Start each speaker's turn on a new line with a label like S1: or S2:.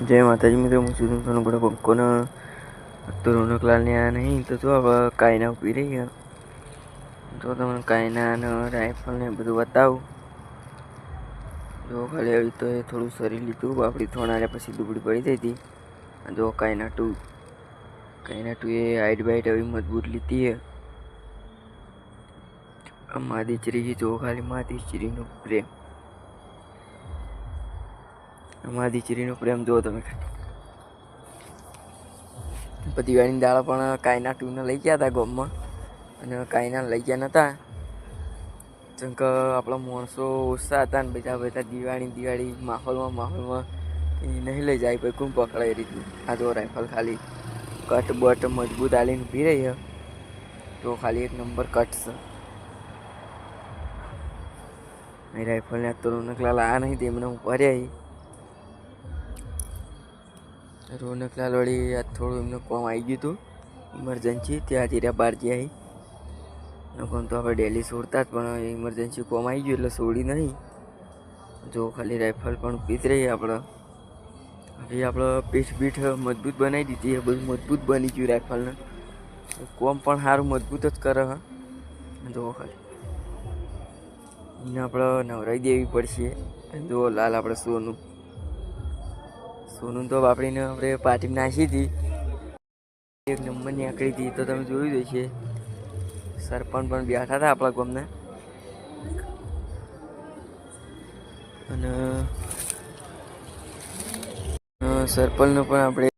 S1: જય માતાજી મિત્રો, હું છું થોડું ઘણો બંકોનો તો રોનકલાલને આ નહીં, તો જો હવે કાયના ઊભી રહી છે તો તમને કાયના અને રાઇફલ ને બધું બતાવું. જો ખાલી આવી તો એ થોડું શરીર લીધું આપણી થોડાને પછી દુબળી પડી જઈ હતી. જો કાયના ટુ કાયના ટુ એ હાઈટ બાઈટ આવી મજબૂત લીધી હે આ માદી ચરી જો ખાલી માદી ચરીનો પ્રેમ. અમારા દીકરીનો પ્રેમ જુઓ તમે. પછી દિવાળીની દાળ પણ કાયના ટૂને લઈ ગયા હતા ગોમમાં. અને કાયના લઈ ગયા નહોતા જેમ કે આપણા માણસો ઓછા હતા ને બધા બધા દિવાળી દિવાળી માહોલમાં માહોલમાં એ નહીં લઈ જાય પછી કોણ પકડાય રીતનું આ જો રાઇફલ ખાલી કટ બટ મજબૂત આલીને ઊભી રહી તો ખાલી એક નંબર કટ છે. એ રાઇફલને તો નકલા આ નહીં તેમને હું ભર્યા રોનકલાલ વળી આ થોડું એમનું કોમ આવી ગયું હતું. ઇમરજન્સી ત્યાં જીરા બહાર ગયા કોમ તો આપણે ડેલી છોડતા જ, પણ ઇમરજન્સી કોમ આવી ગયું એટલે છોડી નહીં. જો ખાલી રાઇફલ પણ પીત રહી આપણે હવે આપણે પીઠ પીઠ મજબૂત બનાવી દીધી એ બધું મજબૂત બની ગયું રાઇફલને કોમ પણ સારું મજબૂત જ કરે હા. જો ખાલી. એને આપણે નવરાઈ દેવી પડશે. જો લાલ આપણે સોનું સોનું તો બાપડીને આપણે પાટી નાખી હતી. એક નંબર આંકડી હતી, તો તમે જોયું છે સરપંચ પણ બેઠા હતા આપણા ગામના. અને સરપંચનો પણ આપણે